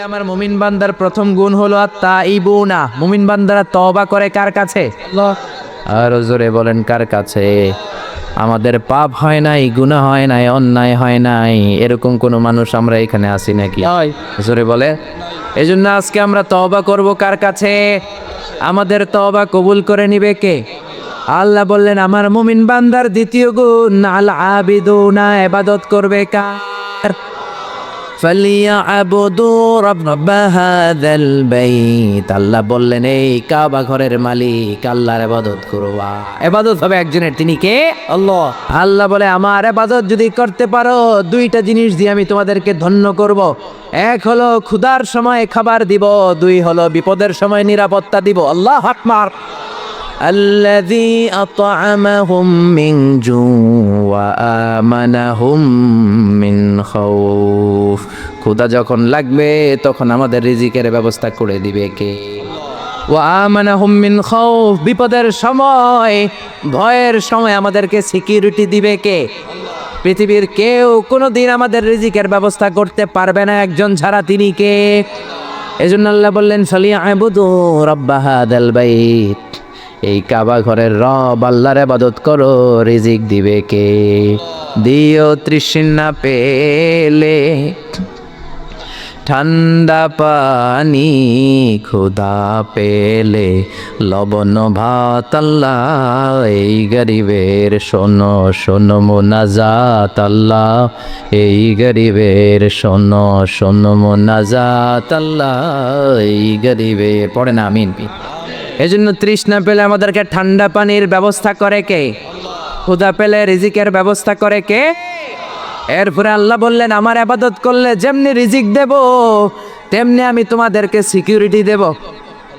আমার মুমিন বান্দার প্রথম গুণ হলো তা ইবুনা মুমিন বান্দারা তবা করে কার কাছে? আর জোরে বলেন কার কাছে? আমাদের পাপ হয় নাই গুনাহ হয় নাই অন্যায় হয় নাই এরকম কোনো মানুষ আমরা এখানে আসি নাকি? জোরে বলে। এই জন্য আজকে আমরা তবা করব কার কাছে? আমাদের তবা কবুল করে নিবে কে? আল্লাহ বললেন আমার মুমিন বান্দার দ্বিতীয় গুণ আল আবিদুনা এবাদত করবে কার? আল্লাহ বললেন, এই কাবা ঘরের মালিক, আল্লাহর ইবাদত করবা ইবাদত হবে একজনের, তিনি কে? আল্লাহ। আল্লাহ বলে, আমার ইবাদত যদি করতে পারো, দুইটা জিনিস দিয়ে আমি তোমাদেরকে ধন্য করব। এক হলো ক্ষুধার সময় খাবার দিব, দুই হলো বিপদের সময় নিরাপত্তা দিব। আল্লাহ আকবার। الذي أطعمهم من جوع وآمنهم من خوف ক্ষুধা যখন লাগবে তখন আমাদের রিজিকের ব্যবস্থা করে দিবে কে ও আমানাহুম মিন খাউফ বিপদের সময় ভয়ের সময় আমাদেরকে সিকিউরিটি দিবে কে পৃথিবীর কেউ কোনোদিন আমাদের রিজিকের ব্যবস্থা করতে পারবে না একজন ছাড়া তিনি কে এজন্য আল্লাহ বললেন সলিয়া আবুদু রব্বা হাদাল বাইত এই কাবা ঘরের রব আল্লাহর আবাদত করো, রিজিক দিবে কে? দিও তৃষ্ণা পেলে, ঠান্ডা পানি ক্ষুধা পেলে। লবণ ভাত আল্লাহ, এই গরিবের শোনো শোনো মোনাজাত আল্লাহ। এই গরিবের শোনো শোনো মোনাজাত আল্লাহ, এই গরিবের পড়ে না আমিন। এজন্য তৃষ্ণা পেলে আমাদেরকে ঠান্ডা পানির ব্যবস্থা করে কে? ক্ষুধা পেলে রিজিকের ব্যবস্থা করে কে? এরপরে আল্লাহ বললেন, আমার আবাদত করলে যেমনি রিজিক দেব, তেমনি আমি তোমাদেরকে সিকিউরিটি দেব।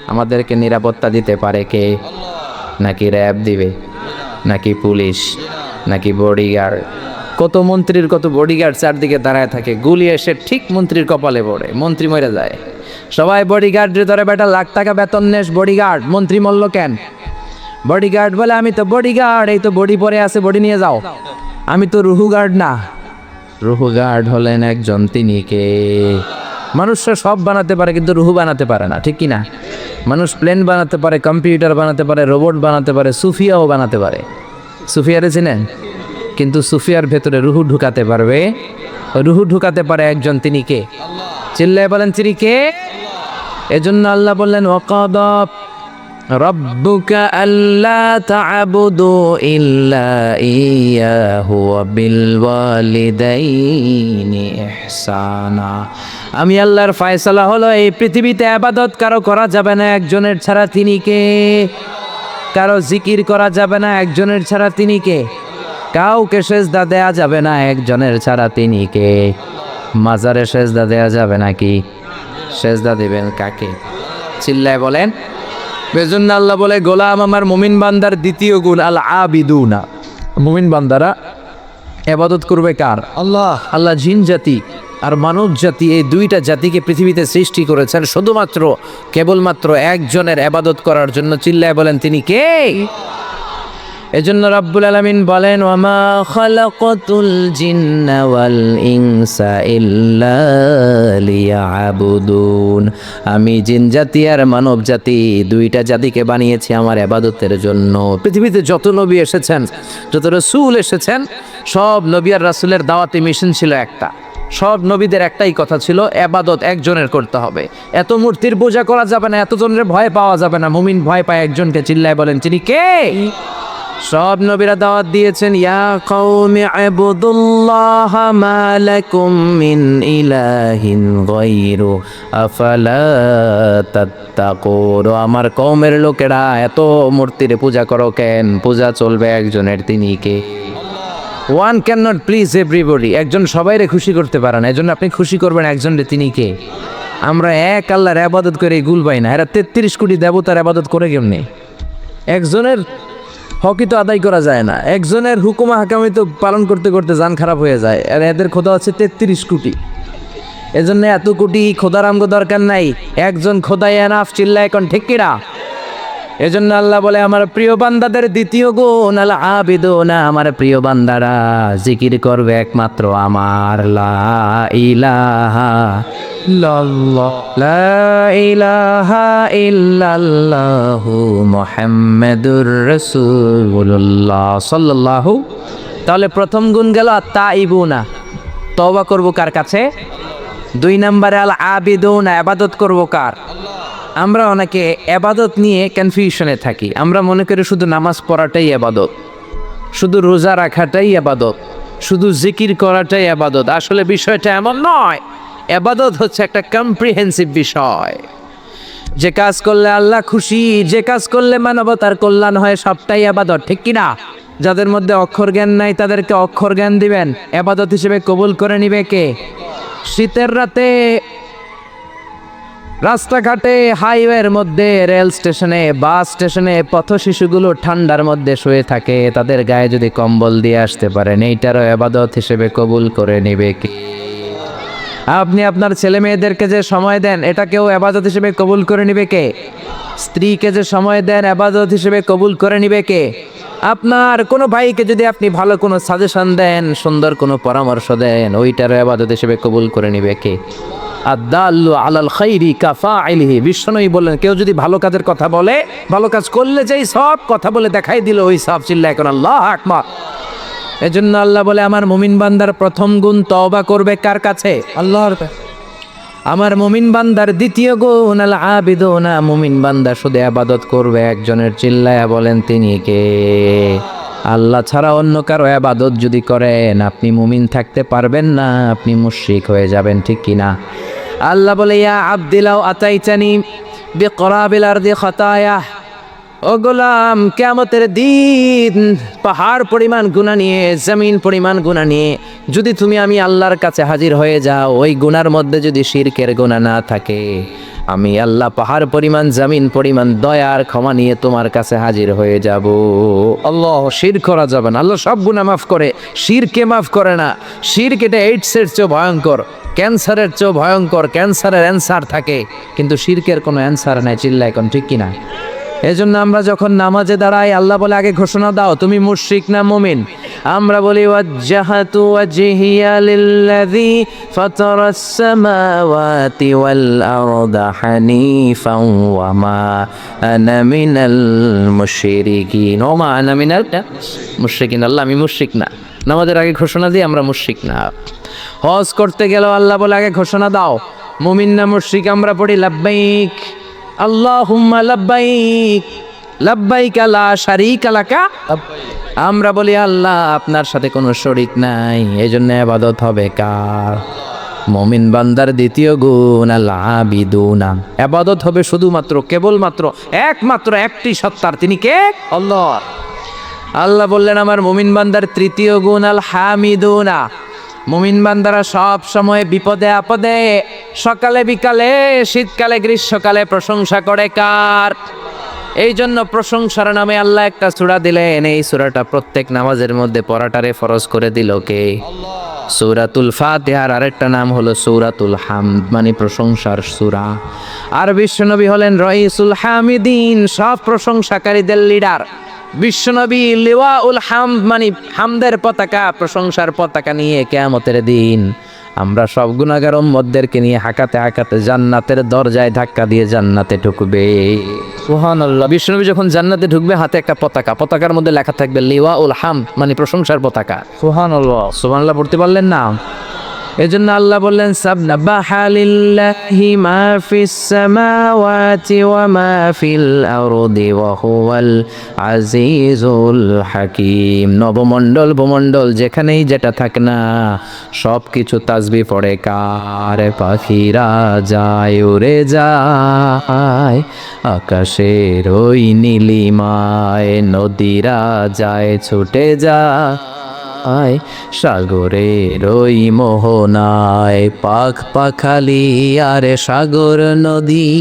আমাদেরকে নিরাপত্তা দিতে পারে কে? নাকি র্যাব দিবে? নাকি পুলিশ? নাকি বডিগার্ড কত মন্ত্রীর কত বডিগার্ড চারদিকে দাঁড়ায় থাকে, গুলি এসে ঠিক মন্ত্রীর কপালে পড়ে, মন্ত্রী মরে যায়। সবাই বডিগার্ডের ধরে বেটা, লাখ টাকা বেতন নেস বডিগার্ড মন্ত্রী মল্ল কেন? বডিগার্ড বলে, আমি তো বডিগার্ড এই তো বডি পরে আছে বডি নিয়ে যাও। আমি তো রুহু গার্ড না। রুহু গার্ড হলেন একজন তিনি কে মানুষরা সব বানাতে পারে, কিন্তু রুহু বানাতে পারে না, ঠিক কি না? মানুষ প্লেন বানাতে পারে, কম্পিউটার বানাতে পারে, রোবট বানাতে পারে, সুফিয়াও বানাতে পারে। সুফিয়ারে চিনেন? কিন্তু সুফিয়ার ভেতরে রুহু ঢুকাতে পারবে। রুহু ঢুকাতে পারে একজন তিনি কে চিল্লাই বলেন তিনি কে? এজন্য আল্লাহ বললেন ওকাদব রব্বুকা আল্লাহ তাবুদু ইল্লা ইয়াহু বিল ওয়ালিদাইনি ইহসানা। আমি আল্লাহর ফয়সালা হলো, এই পৃথিবীতে আবাদত কারও করা যাবে না, একজনের ছাড়া তিনি কে? কারও জিকির করা যাবে না, একজনের ছাড়া তিনি কে? কাউকে সেজদা দেয়া যাবে না, একজনের ছাড়া তিনি কে? মাজারে সেজদা দেয়া যাবে নাকি? সেজদা দিবেন কাকে? চিল্লায় বলেন বেজন্য আল্লাহ বলে গোলাম আমার মুমিন বান্দার দ্বিতীয় গুণ আল আবিদুনা। মুমিন বান্দারা এবাদত করবে কার? আল্লাহ। আল্লাহ জিন জাতি আর মানব জাতি এই দুইটা জাতিকে পৃথিবীতে সৃষ্টি করেছেন শুধুমাত্র কেবলমাত্র একজনের এবাদত করার জন্য। চিল্লায় বলেন তিনি কে? এজন্য রাব্বুল আলামিন বলেন, ওয়ামা খালাকাতুল জিন্না ওয়াল ইনসা ইল্লা লিয়াবুদুন। আমি জিন জাতি আর মানব জাতি দুইটা জাতিকে বানিয়েছি আমার আবাদতের জন্য। পৃথিবীতে যত নবী এসেছেন, যত রসুল এসেছেন, সব নবী আর রাসূলের দাওয়াতি মিশন ছিল একটা। সব নবীদের একটাই কথা ছিল এবাদত একজনের করতে হবে। এত মূর্তির পূজা করা যাবে না এত জনের ভয় পাওয়া যাবে না। মুমিন ভয় পায় একজনকে, চিল্লায় বলেন, তিনি কে? সব নবীরা দাওয়াত দিয়েছেন, ইয়া কওমি ইবুদুল্লাহ মা লাকুম মিন ইলাহিন গায়রু, আফালা তাত্তাকুন আমার কওমের লোকেরা, এত মূর্তির পূজা করো কেন? পূজা চলবে একজনের, তিনি কে? One can not please everybody একজন সবাইরে খুশি করতে পারে না। এজন্য আপনি খুশি করবেন একজন রে তিনি কে? আমরা এক আল্লাহর আবাদত করে গুল পাই না। এরা তেত্রিশ কোটি দেবতার আবাদত করে কেমনি? একজনের হকি তো আদায় করা যায় না। একজনের হুকুমা হাকামি তো পালন করতে করতে যান খারাপ হয়ে যায়। আর এদের খোদা হচ্ছে তেত্রিশ কোটি। এজন্য এত কোটি খোদার আমগো দরকার নাই। একজন খোদাই এনাফ চিল্লা এখন ঠিক এজন্য আল্লাহ বলে, আমার প্রিয় বান্দাদের দ্বিতীয় গুণ আল আবিদ না আমার প্রিয় বান্দারা জিকির করবে একমাত্র আমার। লা ইলাহা তাহলে প্রথম গুণ গেল তা ইবু না তবা করব কার কাছে? দুই নম্বরে আল আবিদুনা ইবাদত করব কার? আমরা অনেকে এবাদত নিয়ে কনফিউশনে থাকি। আমরা মনে করি শুধু নামাজ পড়াটাই এবাদত, শুধু রোজা রাখাটাই এবাদত, শুধু জিকির করাটাই এবাদত। আসলে বিষয়টা এমন নয়, এবাদত হচ্ছে একটা কম্প্রিহেন্সিভ বিষয়। যে কাজ করলে আল্লাহ খুশি, যে কাজ করলে মানবতার কল্যাণ হয়, সবটাই আবাদত ঠিক কিনা যাদের মধ্যে অক্ষর জ্ঞান নাই, তাদেরকে অক্ষর জ্ঞান দিবেন। আবাদত হিসেবে কবুল করে নিবে কে? শীতের রাতে রাস্তাঘাটে হাইওয়ের মধ্যে, রেল স্টেশনে, বাস স্টেশনে পথ শিশুগুলো ঠান্ডার মধ্যে শুয়ে থাকে। তাদের গায়ে যদি কম্বল দিয়ে আসতে পারেন, এইটারও আবাদত হিসেবে কবুল করে নেবে কি? আপনি আপনার ছেলে মেয়েদেরকে যে সময় দেন এটা কেউ আবাদত হিসেবে কবুল করে নিবে কে? স্ত্রীকে যে সময় দেন, আবাদত হিসেবে কবুল করে নিবে কে? আপনার কোনো ভাইকে যদি আপনি ভালো কোনো সাজেশন দেন, সুন্দর কোনো পরামর্শ দেন, ওইটারও আবাদত হিসেবে কবুল করে নিবে কে? আদাল্লু আলাল খাইরি কাফা আইলিহি বিশ্বনবী বললেন কেউ যদি ভালো কাজের কথা বলে ভালো কাজ করলে যেই সব কথা বলে দেখাই দিল ওই সব চিল্লা এখন আল্লাহ আকবার। এজন্য আল্লাহ বলে আমার মুমিন বান্দার প্রথম গুণ তওবা করবে কার কাছে? আল্লাহর আমার মুমিন বান্দার দ্বিতীয় গুণ আল আবিদুনা। মুমিন বান্দা শুধু আবাদত করবে একজনের চিল্লায়া বলেন তিনি কে? আল্লাহ ছাড়া অন্য কারও আবাদত যদি করেন, আপনি মুমিন থাকতে পারবেন না, আপনি মুশরিক হয়ে যাবেন, ঠিক কিনা আল্লাহ বলে, ইয়া আবদিলাও আতাইচানি বিকরাবিল আরদি খতায়া। ও গোলাম কেমতের দিন পাহাড় পরিমাণ গুণা নিয়ে, জমিন পরিমাণ গুণা নিয়ে, যদি তুমি আমি আল্লাহর কাছে হাজির হয়ে যাও, ওই গুনার মধ্যে যদি শিরকের গুণা না থাকে আমি আল্লাহ পাহাড় পরিমাণ, জামিন পরিমাণ দয়ার ক্ষমা নিয়ে তোমার কাছে হাজির হয়ে যাব। আল্লাহ শির করা যাবে না। আল্লাহ সব গুণা মাফ করে। শিরকে মাফ করে না। শির কেটে এইডসের চেয়ে ভয়ঙ্কর। ক্যান্সারের চেয়েও ভয়ঙ্কর। ক্যান্সারের অ্যান্সার থাকে। কিন্তু শিরকের কোনো অ্যান্সার নাই চিল্লা এখন ঠিক কিনা? এজন্য আমরা যখন নামাজে দাঁড়াই, আল্লাহ বলে, আগে ঘোষণা দাও, তুমি মুশরিক না মুমিন? আমরা বলি, ওয়াজ্জাহাতু ওয়াজহিয়া লিল্লাযী ফাতারাস সামাওয়াতি ওয়াল আরদা হানিফান ওয়া মা আনা মিনাল মুশরিকিন. ওয়া মা আনা মিনাল মুশরিকিন, আল্লাহ, আমি মুশরিক না। নামাজের আগে ঘোষণা দিই, আমরা মুশরিক না। হজ করতে গেলেও আল্লাহ বলে, আগে ঘোষণা দাও, মুমিন না মুশরিক আমরা পড়ি, লাব্বাইক। আমরা বলি, আল্লাহ, আপনার সাথে কোনো শরিক নাই, এজন্য আবাদত হবে কার? মমিন বান্দার দ্বিতীয় গুণ আল্লাহ আবাদত হবে শুধুমাত্র, কেবলমাত্র, একমাত্র একটি সত্তার। তিনি কে? আল্লাহ। আল্লাহ বললেন, আমার মুমিন বান্দার তৃতীয় গুণ, আল হামিদুনা। মুমিন বান্দারা সব সময় বিপদে আপদে, সকালে বিকালে, শীতকালে, গ্রীষ্মকালে প্রশংসা করে কার? এই জন্য প্রশংসার নামে আল্লাহ একটা সূরা দিলেন। এই সূরাটা প্রত্যেক নামাজের মধ্যে পড়াটারে ফরজ করে দিল কে? সূরাতুল ফাতিহার আরেকটা নাম হলো সৌরাতুল হামদ মানে প্রশংসার সূরা। আর বিশ্বনবী হলেন রইসুল হামিদিন, সব প্রশংসাকারীদের লিডার। বিশ্বনবী লিওয়া উল হামদ মানে হামদের পতাকা, প্রশংসার পতাকা নিয়ে কেয়ামতের দিন আমরা সব গুণাগার উম্মতদেরকে নিয়ে হাঁকাতে হাঁকাতে জান্নাতের দরজায় ধাক্কা দিয়ে জান্নাতে ঢুকবে। সুবহানাল্লাহ। বিশ্বনবী যখন জান্নাতে ঢুকবে, হাতে একটা পতাকা। পতাকার মধ্যে লেখা থাকবে লিওয়া উল হাম মানে প্রশংসার পতাকা। সুবহানাল্লাহ। সুবহানাল্লাহ পড়তে পারলেন না? এজন্য আল্লাহ বললেন, সাবনাবাহা লিল্লাহি মা ফিস সামাওয়াতি ওয়া মা ফিল আরদি ওয়া হুয়াল আজিজুল হাকিম। নবমণ্ডল ভূমণ্ডল যেখানেই যেটা থাকে না সব কিছু তাসবি পড়ে, কার পাখিরা যায়, উড়ে যায়, আকাশের ওই নীলিমায় নদীরা যায়, ছুটে যায়। আয় সাগরের ওই মোহনায় পাখ পাখালি আর সাগর নদী।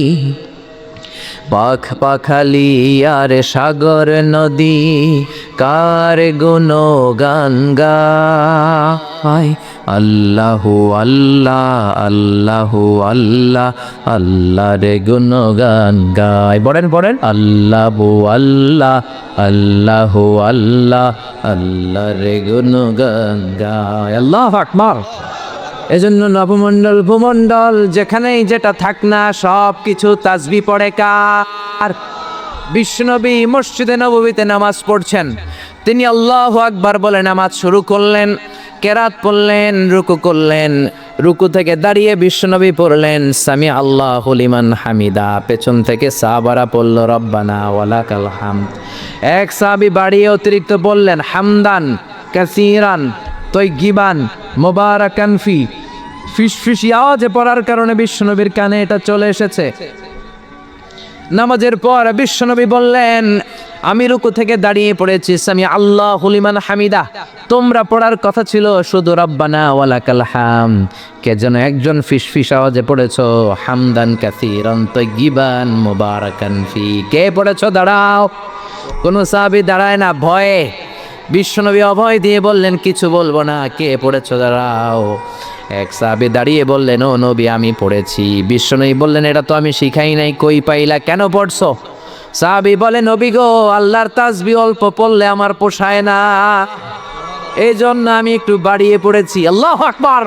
পাখ পাখালি আর সাগর নদী, কার গুণ গান হায়। আল্লাহ আল্লাহ আল্লাহ আল্লাহ আল্লাহ রে গুণগান গায়। বলেন বলেন। আল্লাহ আল্লাহ আল্লাহ আল্লাহ আল্লাহ রে গুণগান গায়। আল্লাহ আকবার। এজন্য নবমণ্ডল, ভূমণ্ডল, যেখানেই যেটা থাক না সব কিছু তাজবি পড়ে কার? বিষ্ণবী মসজিদে নববীতে নামাজ পড়ছেন। তিনি আল্লাহ আকবার বলে নামাজ শুরু করলেন। কেরাত পড়লেন, রুকু করলেন, রুকু থেকে দাঁড়িয়ে বিশ্বনবী পড়লেন সামি আল্লাহ হলিমান হামিদা, পেছন থেকে সাহাবারা পড়ল, রব্বানা ওয়ালাকাল হাম এক সাহাবি বাড়িয়ে অতিরিক্ত বললেন, হামদান, কাসিরান তৈগিবান মোবারাকান ফি ফিস ফিসি আওয়াজে পড়ার কারণে বিশ্বনবীর কানে এটা চলে এসেছে। নামাজের পর বিশ্বনবী বললেন, আমি রুকু থেকে দাঁড়িয়ে পড়েছি আমি আল্লাহ হুলিমান হামিদা। তোমরা পড়ার কথা ছিল শুধু রব্বানা ওয়ালাকাল হাম। কে যেন একজন ফিস ফিস আওয়াজে পড়েছ, হামদান কাসিরান তৈগিবান মোবারকান ফি। কে পড়েছ, দাঁড়াও। কোনো সাহাবি দাঁড়ায় না, ভয়ে। বিশ্বনবী অভয় দিয়ে বললেন, কিছু বলব না, কে পড়েছ দাঁড়াও। এক সাহাবি দাঁড়িয়ে বললেন, ও নবী, আমি পড়েছি। বিশ্বনবী বললেন, এটা তো আমি শিখাই নাই, কই পাইলা, কেন পড়ছো? সাহাবি বলে, নবী গো, আল্লাহর তাসবি অল্প, পড়লে আমার পোষায় না। এই জন্য আমি একটু বাড়িয়ে পড়েছি। আল্লাহ আকবার।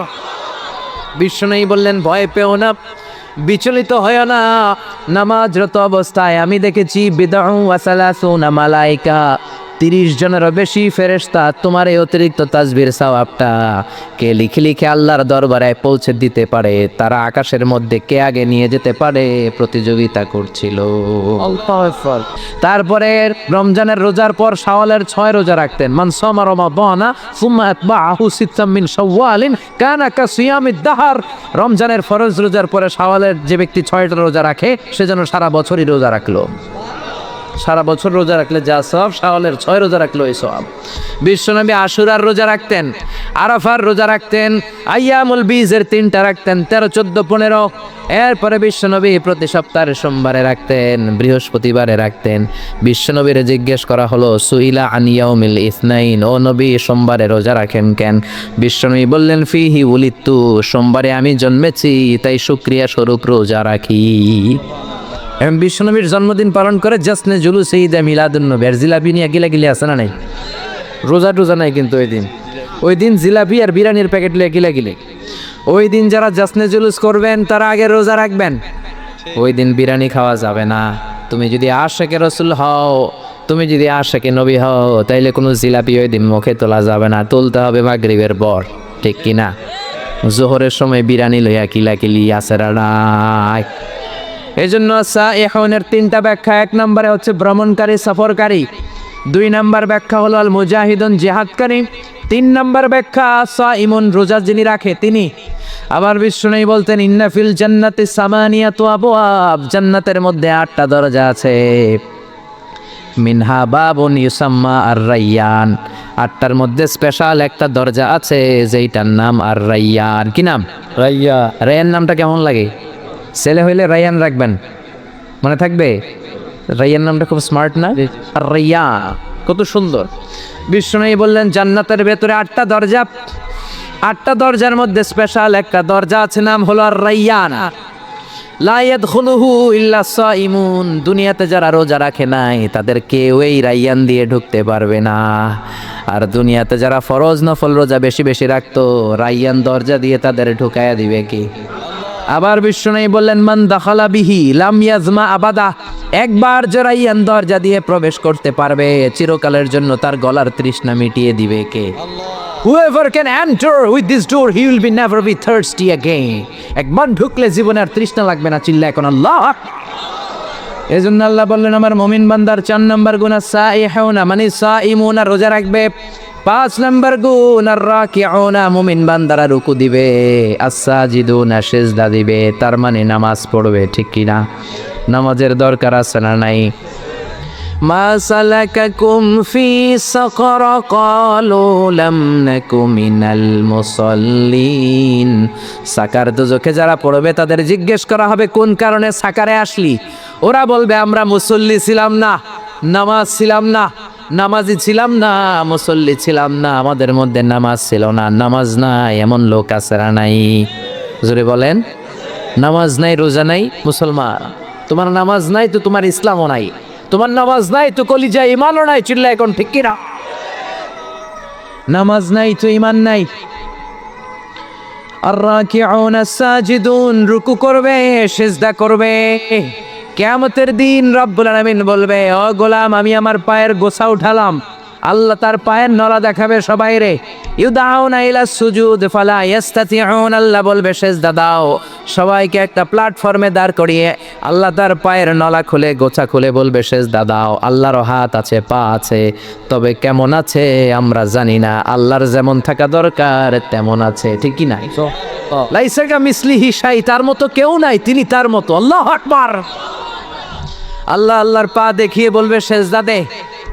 বিশ্বনবী বললেন, ভয় পেও না, বিচলিত হয় না। নামাজরত অবস্থায় আমি দেখেছি বিদাউ ওয়াসালাসুনা মালাইকা। তিরিশ জনেরও বেশি ফেরেশতা তোমার এই অতিরিক্ত তাজবির সাওয়াবটা কে লিখে লিখে আল্লাহর দরবারে পৌঁছে দিতে পারে? তারা আকাশের মধ্যে কে আগে নিয়ে যেতে পারে? প্রতিযোগিতা করছিল। তারপরে রমজানের রোজার পর শাওয়ালের ছয় রোজা রাখতেন। মান সমা রমাদানা সুম্মা আতবাআহু সিত্তাম মিন শাওয়ালিন কানা কা সিয়ামিদ দাহার। রমজানের ফরজ রোজার পরে শাওয়ালের যে ব্যক্তি ছয়টা রোজা রাখে সে যেন সারা বছরই রোজা রাখল। সারা বছর রোজা রাখলে যা সব, শাওয়ালের ছয় রোজা রাখল ওই সব। বিশ্বনবী আশুরার রোজা রাখতেন, আরাফার রোজা রাখতেন আইয়ামুল বীজের তিনটা রাখতেন, তেরো, চোদ্দ, পনেরো। এরপরে বিশ্বনবী প্রতি সপ্তাহের সোমবারে রাখতেন, বৃহস্পতিবারে রাখতেন। বিশ্বনবীরে জিজ্ঞেস করা হলো, সুইলা আনিয়াউমিল ইসনাইন, ও নবী সোমবারে রোজা রাখেন কেন? বিশ্বনবী বললেন, ফিহি উলিত্তু, সোমবারে আমি জন্মেছি, তাই শুক্রিয়া স্বরূপ রোজা রাখি। এবং বিশ্বনবীর জন্মদিন পালন করে জাসনে জুলুস ঈদে মিলাদুন্নবী আর জিলাপি নিয়ে গিলাগিলি আছে না নাই? রোজা টোজা নাই কিন্তু ওই দিন। ওই দিন জিলাপি আর বিরিয়ানির প্যাকেট লিয়ে গিলাগিলি। ওই দিন যারা জাসনে জুলুস করবেন, তারা আগে রোজা রাখবেন। ওই দিন বিরিয়ানি খাওয়া যাবে না। তুমি যদি আশেকে রসুল হও, তুমি যদি আশেকে নবী হও, তাইলে কোনো জিলাপি ওই দিন মুখে তোলা যাবে না, তুলতে হবে মাগরিবের পর। ঠিক কি না জোহরের সময় বিরিয়ানি লইয়া কিলাকিলি আসেরা নাই? এই জন্য এখনের তিনটা ব্যাখ্যা এক নম্বরে হচ্ছে ভ্রমণকারী সফরকারী। দুই নম্বর ব্যাখ্যা হলো আল মুজাহিদুন জেহাদকারী। তিন নম্বর ব্যাখ্যা সা ইমন রোজা যিনি রাখে তিনি। আবার বিষ্ণু বলতেন ইন্নাফিল জান্নাতে সামানিয়া তো আবওয়াব। জান্নাতের মধ্যে আটটা দরজা আছে। মিনহা বাবুন ইউসাম্মা আর রাইয়ান আটটার মধ্যে স্পেশাল একটা দরজা আছে যেইটার নাম আর রাইয়ান কি নাম? রাইয়া। রায়ান নামটা কেমন লাগে? ছেলে হইলে রায়ান রাখবেন। মনে থাকবে? রায়ান নামটা খুব স্মার্ট না? আর রাইয়া কত সুন্দর। বিষ্ণু বললেন জান্নাতের ভেতরে আটটা দরজা। আটটা দরজার মধ্যে স্পেশাল একটা দরজা আছে নাম হলো আর রাইয়ান লায়াত খুলুহু ইল্লা ইমুন দুনিয়াতে যারা রোজা রাখে নাই তাদের কেউ এই রাইয়ান দিয়ে ঢুকতে পারবে না। আর দুনিয়াতে যারা ফরজ নফল রোজা বেশি বেশি রাখতো রাইয়ান দরজা দিয়ে তাদের ঢুকায়া দিবে কি? আবার বিষ্ণু বললেন মান দাখালা বিহি লাম ইয়াজমা আবাদা। একবার যে রাইয়ান দরজা দিয়ে প্রবেশ করতে পারবে চিরকালের জন্য তার গলার তৃষ্ণা মিটিয়ে দিবে কে? Whoever can enter with this door, he will be never be thirsty again. একবার ঢুকলে জীবনে আর তৃষ্ণা লাগবে না চিল্লা এখন আল্লাহ। এই জন্য আল্লাহ বললেন আমার মমিন বান্দার চার নম্বর গুণা সা ইহাউনা মানে সা ইমুনা রোজা রাখবে। পাঁচ নম্বর গুণ আর রাকিউনা মুমিন বান্দারা রুকু দিবে আসাজিদুনা সেজদা দিবে তার মানে নামাজ পড়বে ঠিক কি না নামাজের দরকার আছে না নাই ما سلككم في سقر قالوا لم نك من المصلين সাকার দুজকে যারা পড়বে তাদের জিজ্ঞেস করা হবে কোন কারণে সাকারে আসলি ওরা বলবে আমরা মুসল্লি ছিলাম না নামাজ ছিলাম না নামাজি ছিলাম না, মুসল্লি ছিলাম না, আমাদের মধ্যে নামাজ ছিল না। নামাজ নাই, এমন লোক আছে নাই। জোরে বলেন, নামাজ নাই, রোজা নাই, মুসলমান। তোমার নামাজ নাই তো তোমার ইসলামও নাই। তোমার নামাজ নাই তো কলিজা ইমানও নাই চিল্লা এখন ঠিক কিনা? নামাজ নাই তো ইমান নাই। আর রাকিউন সাজিদুন, রুকু করবে, সিজদা করবে। কিয়ামতের দিন রব্বুল আলামিন বলবে ও গোলাম আমি আমার পায়ের গোসা উঠালাম। আল্লাহ তার পায়ের নলা দেখাবে সবাই রে। আল্লাহ বলবে সেজদা দাও। সবাইকে একটা প্ল্যাটফর্মে দাঁড় করিয়ে আল্লাহ তার পায়ের নলা খুলে গোছা খুলে বলবে সেজদা দাও। আল্লাহর হাত আছে পা আছে তবে কেমন আছে আমরা জানি না। আল্লাহর যেমন থাকা দরকার তেমন আছে। ঠিক কি নাই? লাইসাকা মিসলি হিসাই তার মতো কেউ নাই তিনি তার মতো। আল্লাহ আকবার। আল্লাহ আল্লাহর পা দেখিয়ে বলবে, সেজদা দে।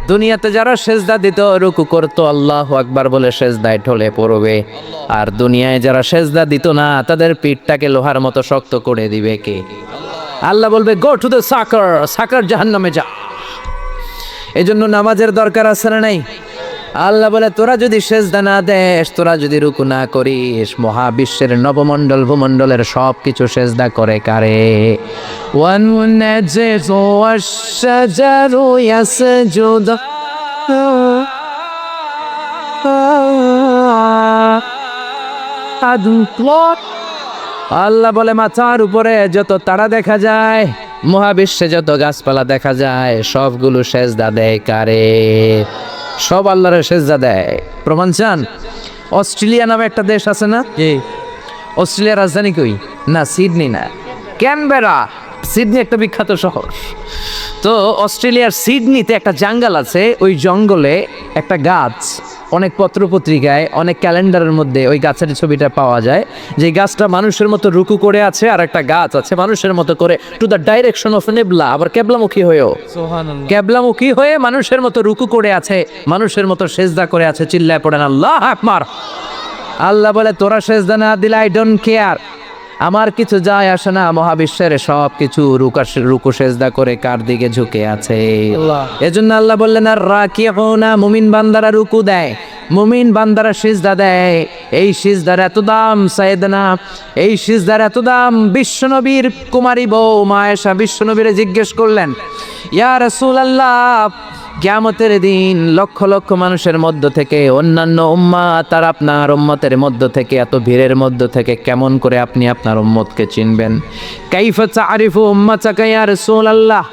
দুনিয়াতে যারা সেজদা দিত, রুকু করতো, আল্লাহ আকবার বলে সেজদায় ঢলে পড়বে। আর দুনিয়ায় যারা সেজদা দিত না, তাদের পিঠটাকে লোহার মতো শক্ত করে দিবে কে? আল্লাহ বলবে গো টু দ্য সাকার সাকার জাহান্নামে যা। এজন্য জন্য নামাজের দরকার আছে না নাই? আল্লাহ বলে, তোরা যদি সেজদা না দেশ তোরা যদি রুকু না করিস, মহাবিশ্বের নবমণ্ডল ভূমণ্ডলের সব কিছু সেজদা করে কারে? আল্লাহ বলে, মাথার উপরে যত তারা দেখা যায়, মহাবিশ্বে যত গাছপালা দেখা যায়, সবগুলো সেজদা দেয় কারে? সব আল্লাহরে সেজদা দেয়। প্রমাণ চান? অস্ট্রেলিয়া নামে একটা দেশ আছে না? অস্ট্রেলিয়ার রাজধানী কই? না সিডনি না। ক্যানবেরা সিডনি একটা বিখ্যাত শহর। তো অস্ট্রেলিয়ার সিডনিতে একটা জঙ্গল আছে ওই জঙ্গলে একটা গাছ। অনেক পত্রপত্রিকায় অনেক ক্যালেন্ডারের মধ্যে ওই গাছের ছবিটা পাওয়া যায়। যে গাছটা মানুষের মতো রুকু করে আছে আর একটা গাছ আছে মানুষের মতো করে টু দ্য ডাইরেকশন অফ নেবলা আবার কেবলামুখী হয়েও। ক্যাবলামুখী হয়ে মানুষের মতো রুকু করে আছে মানুষের মতো সেজদা করে আছে চিল্লায় পড়েন আল্লাহ আকবার! আল্লাহ বলে তোরা সেজদা না দিলে আই ডোন্ট কেয়ার আমার কিছু যায় আসে না মহাবিশ্বের সব কিছু রুকু সেজদা করে কার দিকে ঝুঁকে আছে? এজন্য আল্লাহ বললেন আর রাকি না মুমিন বান্দারা রুকু দেয় মুমিন বান্দারা সিজদা দেয়। এই সিজদার এত দাম সাইদনা এই সিজদার এত দাম বিশ্বনবীর কুমারী বউ মায়েশা বিশ্বনবীরে জিজ্ঞেস করলেন ইয়া রাসূলুল্লাহ কিয়ামতের দিন লক্ষ লক্ষ মানুষের মধ্য থেকে, অন্যান্য উম্মা তার আপনার উম্মতের মধ্য থেকে, এত ভিড়ের মধ্য থেকে কেমন করে আপনি আপনার উম্মতকে চিনবেন? কাইফা আরিফু উম্মা চাকাইয়া রসুল রাসূলুল্লাহ?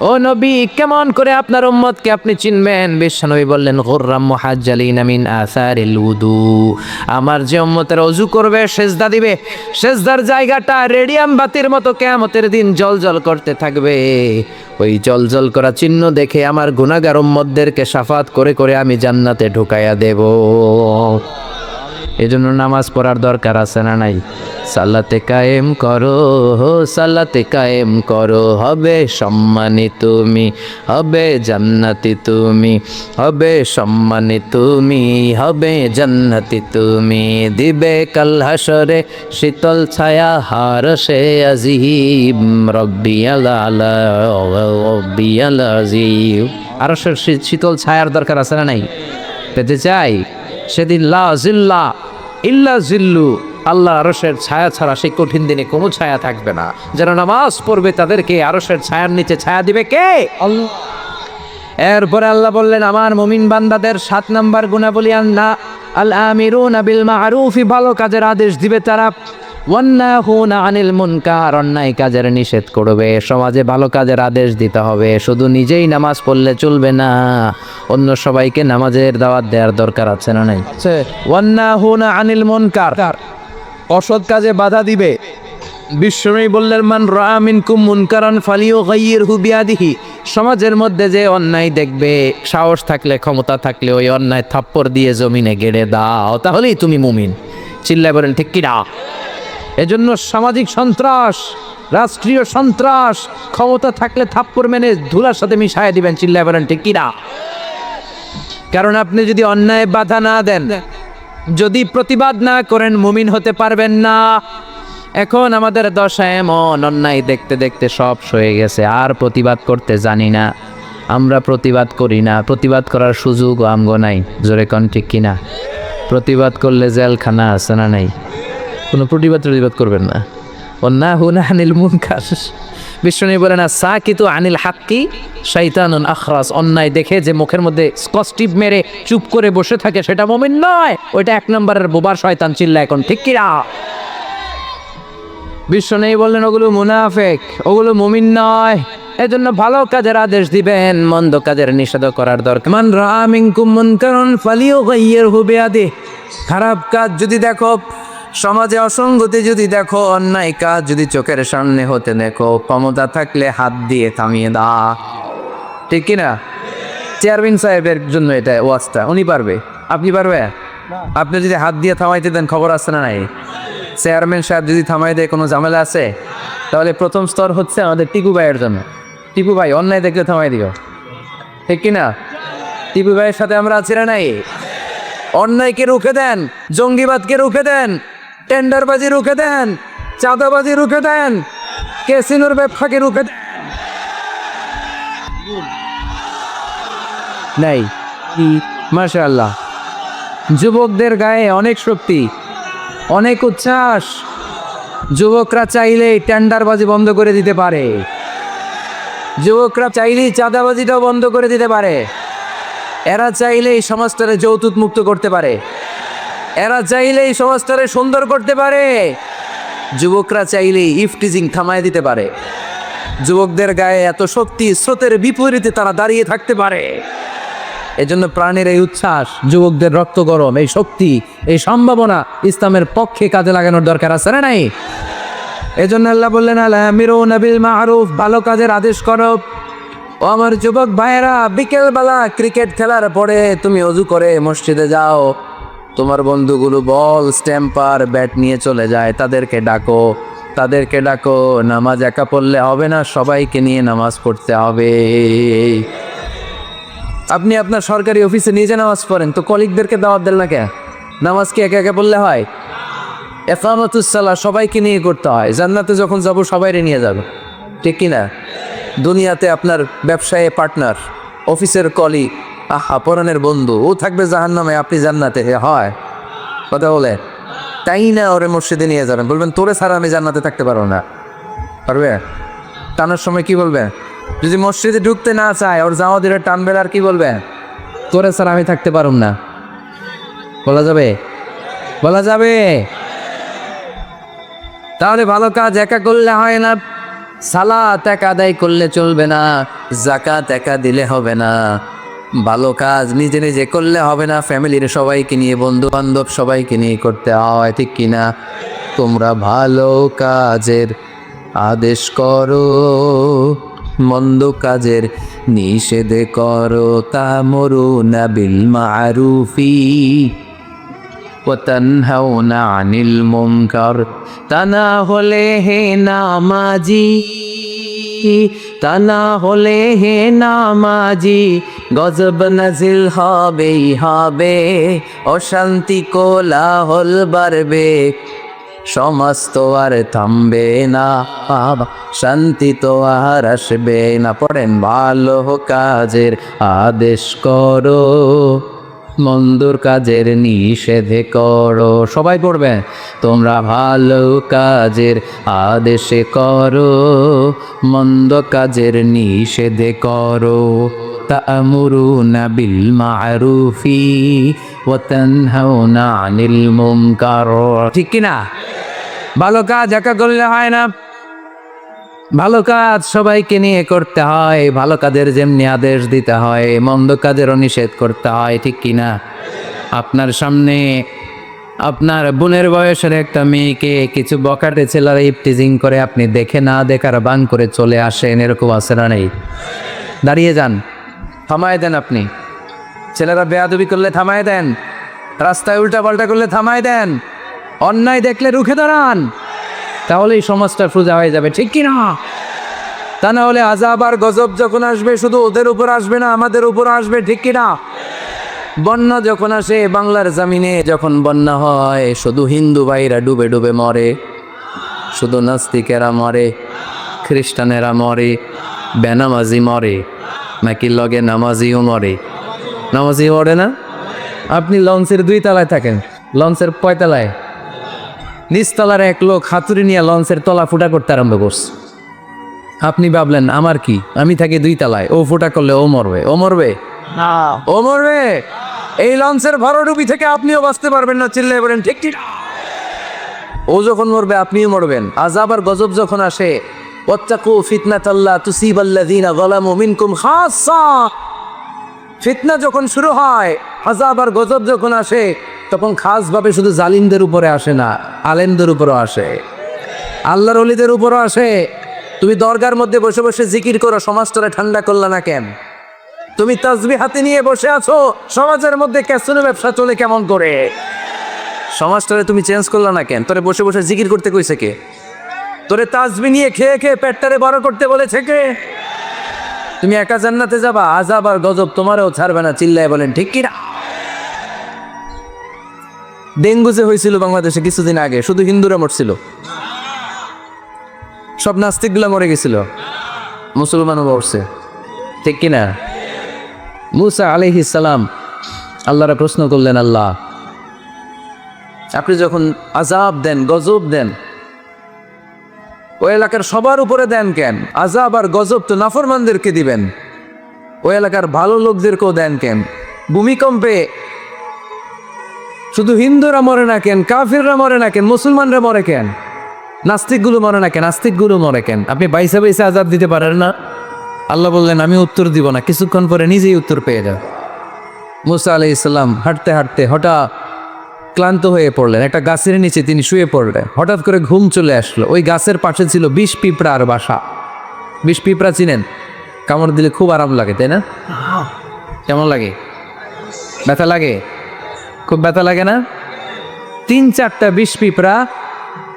ও নবী, কেমন করে আপনার উম্মতকে আপনি চিনবেন? বিশ্বনবী বললেন, গুররাম মুহাজ্জালিন মিন আসারিল উদু। আমার যে উম্মতের অজু করবে, সেজদা দিবে। সেজদার জায়গাটা রেডিয়াম বাতির মতো কিয়ামতের দিন জলজল করতে থাকবে। ওই জলজল করা চিহ্ন দেখে আমার গুনাহগার উম্মতদেরকে সাফাত করে করে আমি জান্নাতে ঢুকাইয়া দেব। এজন্য নামাজ পড়ার দরকার আছে না নাই? সাল্লাতে কায়েম করো হো সাল্লাতে কায়েম করো। হবে সম্মানী তুমি, হবে জান্নাতি তুমি, হবে সম্মানী তুমি, হবে জান্নাতি তুমি। দিবে কাল হাসরে শীতল ছায়া, হার সে আজিব রব্বি আলা আলা রব্বি আলা আজিব আরও শীতল ছায়ার দরকার আছে না নাই? পেতে চাই? সেদিন লা জিল্লা ইল্লা জিল্লু আল্লাহ আরসের ছায়া ছাড়া সেই কঠিন দিনে কোনো ছায়া থাকবে না। যারা নামাজ পড়বে তাদেরকে আরসের ছায়ার নিচে ছায়া দিবে কে? আল্লাহ। এরপরে আল্লাহ বললেন আমার মমিন বান্দাদের সাত নাম্বার গুণাবলী আল্লাহ আল আমিরুন বিল মারুফি ভালো কাজের আদেশ দিবে তারা। ওয়ান্নাহুনা আনিল মুনকার, অন্যায় কাজের নিষেধ করবে। সমাজে ভালো কাজের আদেশ দিতে হবে। শুধু নিজেই নামাজ পড়লে চলবে না। অন্য সবাইকে নামাজের দাওয়াত দেওয়ার দরকার আছে না নাই? ওয়ান্নাহুনা আনিল মুনকার, অসৎ কাজে বাধা দিবে। বিশ্বনবী বললেন, মান রামিন কুম মুনকারান ফালিও গাইয়ের হুবিয়াদিহি সমাজের মধ্যে যে অন্যায় দেখবে, সাহস থাকলে, ক্ষমতা থাকলে ওই অন্যায় থাপ্পড় দিয়ে জমিনে গেড়ে দাও। তাহলেই তুমি মুমিন। চিল্লায় বলেন, ঠিক কিনা? এজন্য সামাজিক সন্ত্রাস, রাষ্ট্রীয় সন্ত্রাস, ক্ষমতা থাকলে থাপ্পড় মেনে ধুলার সাথে মিশায় দিবেন, চিল্লায় বলেন, ঠিক কিনা? কারণ আপনি যদি অন্যায় বাধা না দেন, যদি প্রতিবাদ না করেন, মুমিন হতে পারবেন না। এখন আমাদের দশা এমন, অন্যায় দেখতে দেখতে সব সয়ে গেছে, আর প্রতিবাদ করতে জানি না। আমরা প্রতিবাদ করি না, প্রতিবাদ করার সুযোগ আমগো নাই। জোরে কন, ঠিক কিনা? প্রতিবাদ করলে জেলখানা আছে না নাই? কোনো প্রতিবাদ প্রতিবাদ করবেন না। না হুনা আনিল মুনকার। বিষ্ণু বলে না সা কিন্তু আনিল হাক্কি শৈতানুন আখরাস। অন্যায় দেখে যে মুখের মধ্যে স্কস্টিপ মেরে চুপ করে বসে থাকে, সেটা মমিন নয়। ওইটা এক নম্বরের বোবার শয়তান চিল্লা এখন, ঠিক কিনা বিশ্ব নেই বললেন, ওগুলো মুনাফেক, ওগুলো মুমিন নয়। এই জন্য ভালো কাজের আদেশ দিবেন, মন্দ কাজের নিষেধ করার দরকার। মান রামিং কুমন কারণ ফালিও গাইয়ের হবে আদে খারাপ কাজ যদি দেখো সমাজে অসঙ্গতি যদি দেখো অন্যায় কাজ যদি চোখের সামনে হতে দেখো ক্ষমতা থাকলে হাত দিয়ে থামিয়ে দা ঠিক কিনা চেয়ারম্যান সাহেবের জন্য এটা ওয়াজটা উনি পারবে? আপনি পারবে? আপনি যদি হাত দিয়ে থামাইতে দেন খবর আছে না নাই? চেয়ারম্যান সাহেব যদি থামাই দেয় কোনো ঝামেলা আছে? তাহলে প্রথম স্তর হচ্ছে আমাদের টিপু ভাইয়ের জন্য। টিপু ভাই অন্যায় দেখলে থামাই দিও। ঠিক কিনা টিপু ভাইয়ের সাথে আমরা আছি না নাই? অন্যায়কে রুখে দেন জঙ্গিবাদকে রুখে দেন টেন্ডারবাজি রুখে দেন, চাঁদাবাজি রুখে দেন, ক্যাসিনোর ব্যবসাকে রুখে দেন। নাই। মাশাআল্লাহ। যুবকদের গায়ে অনেক শক্তি, অনেক উচ্ছ্বাস। যুবকরা চাইলেই টেন্ডারবাজি বন্ধ করে দিতে পারে। যুবকরা চাইলেই চাঁদাবাজিটাও বন্ধ করে দিতে পারে। এরা চাইলেই সমাজটারে যৌতুক মুক্ত করতে পারে। এরা চাইলেই সমাজটারে সুন্দর করতে পারে। যুবকরা চাইলেই ইফটিজিং থামায় দিতে পারে। যুবকদের গায়ে এত শক্তি, স্রোতের বিপরীতে তারা দাঁড়িয়ে থাকতে পারে। এজন্য প্রাণের এই উচ্ছ্বাস, যুবকদের রক্ত গরম, এই শক্তি, এই সম্ভাবনা ইসলামের পক্ষে কাজে লাগানোর দরকার আছে না নাই? এজন্য আল্লাহ বললেন আল্লাহ মিরু নবিল মাহরুফ ভালো কাজের আদেশ করো। ও আমার যুবক ভাইয়েরা, বিকেলবেলা ক্রিকেট খেলার পরে তুমি অজু করে মসজিদে যাও। তোমার বন্ধুগুলো বল, স্ট্যাম্পার, ব্যাট নিয়ে চলে যায়, তাদেরকে ডাকো তাদেরকে ডাকো, নামাজ একা পড়লে হবে না, সবাইকে নিয়ে নামাজ পড়তে হবে। আপনি আপনার সরকারি অফিসে নিজে নামাজ পড়েন, তো কলিগদেরকে দাওয়াত দেন না কে? নামাজ কি একে একে বললে হয়? একামতুসাল্লাহ সবাইকে নিয়ে করতে হয়, জান্নাতে যখন যাব সবাইরে নিয়ে যাবে। ঠিক কি না দুনিয়াতে আপনার ব্যবসায়ে, পার্টনার, অফিসের কলিগ আহা পরানের বন্ধু, ও থাকবে জাহান্নামে, আপনি জান্নাতে। হে হয়। কথা বলে। তাই না ওরে মসজিদে নিয়ে যাবেন। বলবেন, তোরে ছাড়া আমি জান্নাতে থাকতে পারব না। পারবে? টানার সময় কি বলবে? যদি মসজিদে ঢুকতে না চায়, ওর জামা দিলে টানবে আর কি বলবে? তোরে স্যার আমি থাকতে পারুম না। বলা যাবে? বলা যাবে? তাহলে ভালো কাজ একা করলে হয় না। সালাত একা আদায় করলে চলবে না। জাকাত একা দিলে হবে না। ভালো কাজ নিজে নিজে করলে হবে না ফ্যামিলির সবাইকে নিয়ে বন্ধু বান্ধব সবাইকে নিয়ে করতে হয় ঠিক কিনা তোমরা ভালো কাজের আদেশ করো মন্দ কাজের নিষেধ করো তা মরু না বিল মারুফি وتنهون عن المنكر তা না হলে হে নামাজি তা না হলে হে নামাজি গজব নাজিল হবেই হবে, অশান্তি কোলাহল বাড়বে, সমাজ তো আর থামবে না শান্তি তো আর আসবে না। পড়েন ভালো কাজের আদেশ করো, মন্দর কাজের নিষেধে করো। সবাই পড়বে, তোমরা ভালো কাজের আদেশে করো, মন্দ কাজের নিষেধে করো। মা'রুফি ওয়া তানহাউনা আনিল মুনকার ঠিক কি না ভালো কাজ একা করলে হয় না। ভালো কাজ সবাইকে নিয়ে করতে হয়। ভালো কাজের যেমনি আদেশ দিতে হয়, মন্দ কাজেরও নিষেধ করতে হয়। ঠিক কি না আপনার সামনে আপনার বোনের বয়সের একটা মেয়েকে কিছু বকাটে ছেলেরা ইফটিজিং করে আপনি দেখে না দেখার বান করে চলে আসেন, এরকম আছে নেই? দাঁড়িয়ে যান। থামায় দেন আপনি। ছেলেরা বেয়াদবি করলে থামায় দেন, রাস্তায় উল্টা পাল্টা করলে থামায় দেন, অন্যায় দেখলে রুখে দাঁড়ান। তাহলেই সমাজটা সোজা হয়ে যাবে, ঠিক কি না? তা না হলে আজাব আর গজব যখন আসবে, শুধু ওদের উপর আসবে না, আমাদের উপর আসবে, ঠিক কি না? বন্যা যখন আসে, বাংলার জামিনে যখন বন্যা হয়, শুধু হিন্দু ভাইরা ডুবে ডুবে মরে, শুধু নাস্তিকেরা মরে, খ্রিস্টানেরা মরে, বেনামাজি মরে। নাকি লগে নামাজিও মরে নামাজি মরে না? আপনি লঞ্চের দুই তলায় থাকেন লঞ্চের পয়তলায়। নিচতলার এক লোক হাতুড়ি নিয়ে লঞ্চের তলা ফুটা করতে আরম্ভ করছে। আপনি ভাবলেন আমার কি? আমি থাকি দুই তলায় ও ফুটা করলে ও মরবে ও মরবে? ও মরবে? এই লঞ্চের ভরডুবি থেকে আপনিও বাঁচতে পারবেন না চিল্লাই বলেন ঠিক ঠিক। ও যখন মরবে আপনিও মরবেন। আজ আবার গজব যখন আসে ওয়াত্তাকু ফিতনাতাল্লাহ তুসিবাল্লাযীনা যালামু মিনকুম খাসসা। ফিতনা যখন শুরু হয় আজাব আর গজব যখন আসে, তখন খাসভাবে শুধু জালিমদের উপরে আসে না, আলেমদের উপরও আসে। আল্লাহর অলিদের উপরও আসে। তুমি দরগার মধ্যে বসে বসে জিকির করো, সমাজটারে ঠান্ডা করলা না কেন? তুমি তাজবি হাতে নিয়ে বসে আছো, সমাজের মধ্যে ক্যাসিনো ব্যবসা চলে কেমন করে? সমাজটারে তুমি চেঞ্জ করলা না কেন? তোরে বসে বসে জিকির করতে কইছে কে? তোরে তাজবি নিয়ে খেয়ে খেয়ে পেটটারে বড় করতে বলেছে কে? তুমি একা জান্নাতে যাবা আজাব আর গজব তোমারও ছাড়বে না, চিল্লায় বলেন, ঠিক কি না ডেঙ্গু যে হয়েছিল বাংলাদেশে কিছুদিন আগে, শুধু হিন্দুরা মরছিল। সব নাস্তিকগুলো মরে গেছিল। মুসলমানও মরছে। ঠিক কিনা? মুসা আলহি সালাম আল্লাহরা প্রশ্ন করলেন, আল্লাহ, আপনি যখন আজাব দেন, গজব দেন ওই এলাকার সবার উপরে দেন কেন? আজাব আর গজব তো নাফরমানদেরকে দিবেন। ওই এলাকার ভালো লোকদেরকেও দেন কেন? ভূমিকম্পে শুধু হিন্দুরা মরে না কেন? কাফিররা মরে না কেন? মুসলমানরা মরে কেন? নাস্তিকগুলো মরে না কেন? নাস্তিকগুলো মরে কেন? আপনি বাইসা বাইসা আজাব দিতে পারেন না? আল্লাহ বললেন, আমি উত্তর দিব না। কিছুক্ষণ পরে নিজেই উত্তর পেয়ে যাও মুসা আলি ইসলাম হাঁটতে হাঁটতে হঠাৎ ক্লান্ত হয়ে পড়লেন। একটা গাছের নিচে তিনি শুয়ে পড়লেন। হঠাৎ করে ঘুম চলে আসলো। ওই গাছের পাশে ছিল বিষ পিঁপড়ার বাসা। বিষ পিঁপড়া চিনেন? কামড় দিলে খুব আরাম লাগে, তাই না? কেমন লাগে? ব্যথা লাগে? খুব ব্যথা লাগে না? তিন চারটা বিষ পিঁপড়া,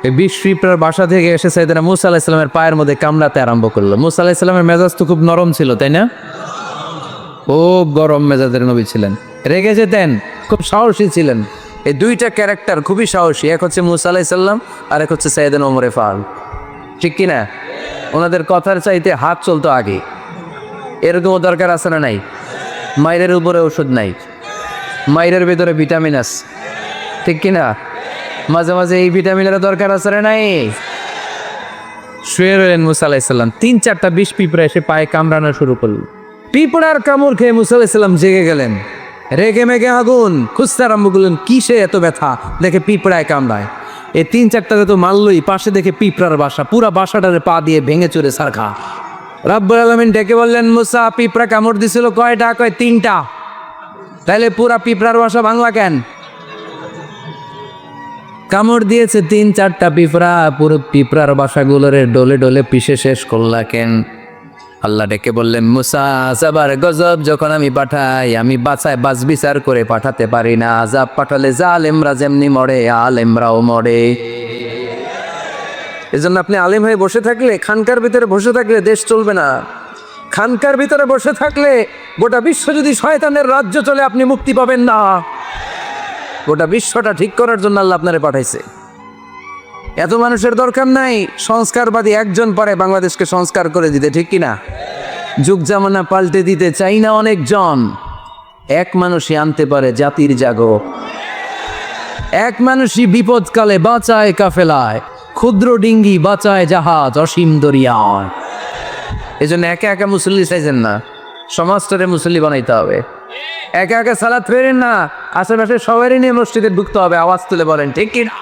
এই বিষ পিঁপড়ার বাসা থেকে এসে সাইদানা মুসা আলাহিসাল্লামের পায়ের মধ্যে কামড়াতে আরম্ভ করল। মুসা আলাহিসাল্লামের মেজাজ তো খুব নরম ছিল, তাই না? ও গরম মেজাজের নবী ছিলেন। রেগে যেতেন, খুব সাহসী ছিলেন। এই দুইটা ক্যারেক্টার খুবই সাহসী, এক হচ্ছে মুসা আলাহিসাল্লাম আর এক হচ্ছে সাইদান ওমরে ফাল ঠিক কি না ওনাদের কথার চাইতে হাত চলতো আগে। এরকমও দরকার আছে না নাই? মায়ের উপরে ওষুধ নাই। মায়ের ভেতরে ভিটামিন আছে। ঠিক কি না মাঝে মাঝে এই ভিটামিনের দরকার আছে না নাই? শুয়ে রইলেন মুসা তিন চারটা বিষ পিঁপড়া এসে পায়ে কামড়ানো শুরু করল। পিঁপড়ার কামড় খেয়ে মুসা জেগে গেলেন। রেগে মেগে আগুন। খুঁজতে আরম্ভ করলেন, কিসে এত ব্যথা? দেখে পিঁপড়ায় কামড়ায়। এই তিন চারটাকে তো মারলই, পাশে দেখে পিঁপড়ার বাসা, পুরা বাসাটারে পা দিয়ে ভেঙে চড়ে সারখা। রাব্বুল আলমিন ডেকে বললেন, মুসা, পিঁপড়া কামড় দিছিল কয়টা? কয়, তিনটা? তাইলে পুরা পিঁপড়ার বাসা বাংলা কেন? কামড় দিয়েছে তিন চারটা পিঁপড়া, পুরো পিঁপড়ার বাসাগুলোরে ডলে ডলে পিষে শেষ করলা কেন? আল্লাহ ডেকে বললেন, মুসা, আজাবার গজব যখন আমি পাঠাই, আমি বাঁচায় বাস বিচার করে পাঠাতে পারি না। আজাব পাঠালে জালেমরা যেমনি মরে, আলেমরাও মরে। এজন্য আপনি আলেম হয়ে বসে থাকলে, খানকার ভিতরে বসে থাকলে দেশ চলবে না। খানকার ভিতরে বসে থাকলে গোটা বিশ্ব যদি শয়তানের রাজ্য চলে, আপনি মুক্তি পাবেন না। গোটা বিশ্বটা ঠিক করার জন্য আল্লাহ আপনারে পাঠাইছে। এত মানুষের দরকার নাই, সংস্কারবাদী একজন পারে বাংলাদেশকে সংস্কার করে দিতে, ঠিক কিনা যুগ জামানা পাল্টে দিতে চাই না অনেকজন। এক মানুষই আনতে পারে জাতির জাগো এক মানুষই বিপদকালে বাঁচায় কাফেলায়, ক্ষুদ্র ডিঙ্গি বাঁচায় জাহাজ অসীম দরিয়ায়। এই জন্য একা একা মুসল্লি চাইছেন না, সমাজটারে মুসল্লি বানাইতে হবে। একা একা সালাদ ফেরেন না আশেপাশে সবারই নিয়ে মসজিদে ঢুকতে হবে, আওয়াজ তুলে বলেন, ঠিক কি না?